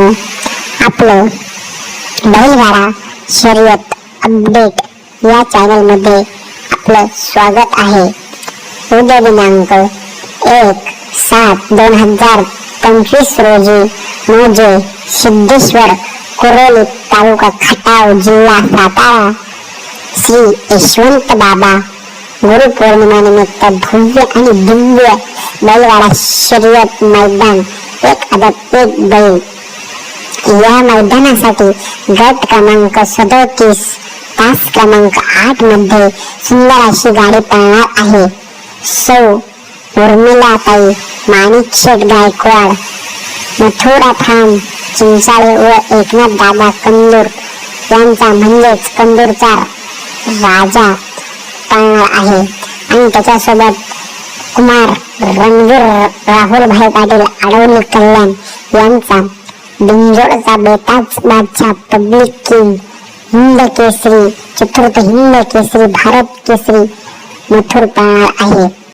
आपलं बैलगाडा शर्यत अपडेट या चॅनलमध्ये आपलं स्वागत आहे. उद्या दिनांक एक सात दोन हजार पंचवीस रोजी मोजे सिद्धेश्वर कुरोली तालुका खटाव जिल्हा सातारा. श्री यशवंत बाबा गुरुपौर्णिमेनिमित्त भव्य आणि दिव्य बैलगाडा शर्यत मैदान एक अदब एक बैल या मैदानासाठी गट क्रमांक सदोतीस तास क्रमांक आठमध्ये सुंदर अशी गाडी पळणार आहे. सौ उर्मिलाताई माणिक शेठ गायकवाड मथुरा फार्म चिंचाळे व एकनाथ दादा कंदूर यांचा म्हणजेच कंदूरचा राजा पळणार आहे. आणि त्याच्यासोबत कुमार रणवीर राहुल भाई पाटील आडवली कल्याण यांचा बिंजोडचा बेताज बादशाह पब्लिक किंग हिंद केसरी चतुर्थ हिंद केसरी भारत केसरी मथुर आहे.